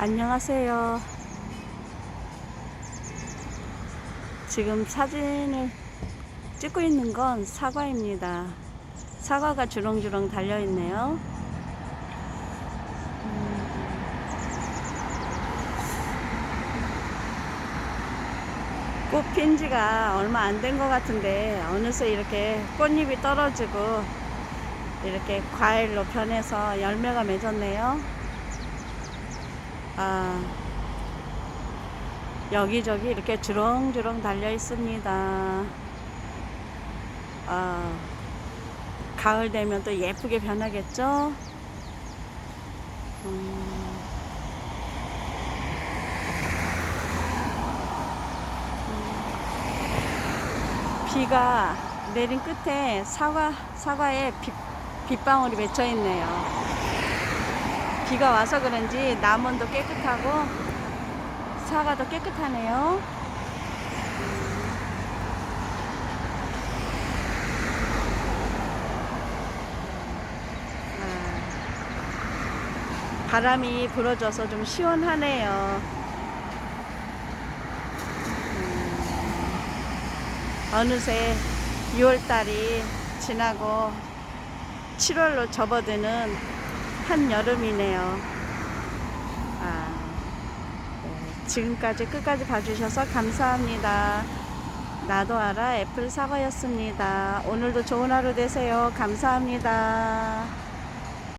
안녕하세요. 지금 사진을 찍고 있는 건 사과입니다. 사과가 주렁주렁 달려 있네요. 꽃 핀 지가 얼마 안 된 것 같은데 어느새 이렇게 꽃잎이 떨어지고 이렇게 과일로 변해서 열매가 맺었네요. 아, 여기저기 이렇게 주렁주렁 달려 있습니다. 아, 가을 되면 또 예쁘게 변하겠죠? 음, 비가 내린 끝에 사과, 사과에 빗, 빗방울이 맺혀 있네요. 비가 와서 그런지 남원도 깨끗하고 사과도 깨끗하네요. 아, 바람이 불어줘서 좀 시원하네요. 음, 어느새 6월달이 지나고 7월로 접어드는 한여름이네요. 아, 네. 지금까지 끝까지 봐주셔서 감사합니다. 나도 알아 애플 사과였습니다. 오늘도 좋은 하루 되세요. 감사합니다.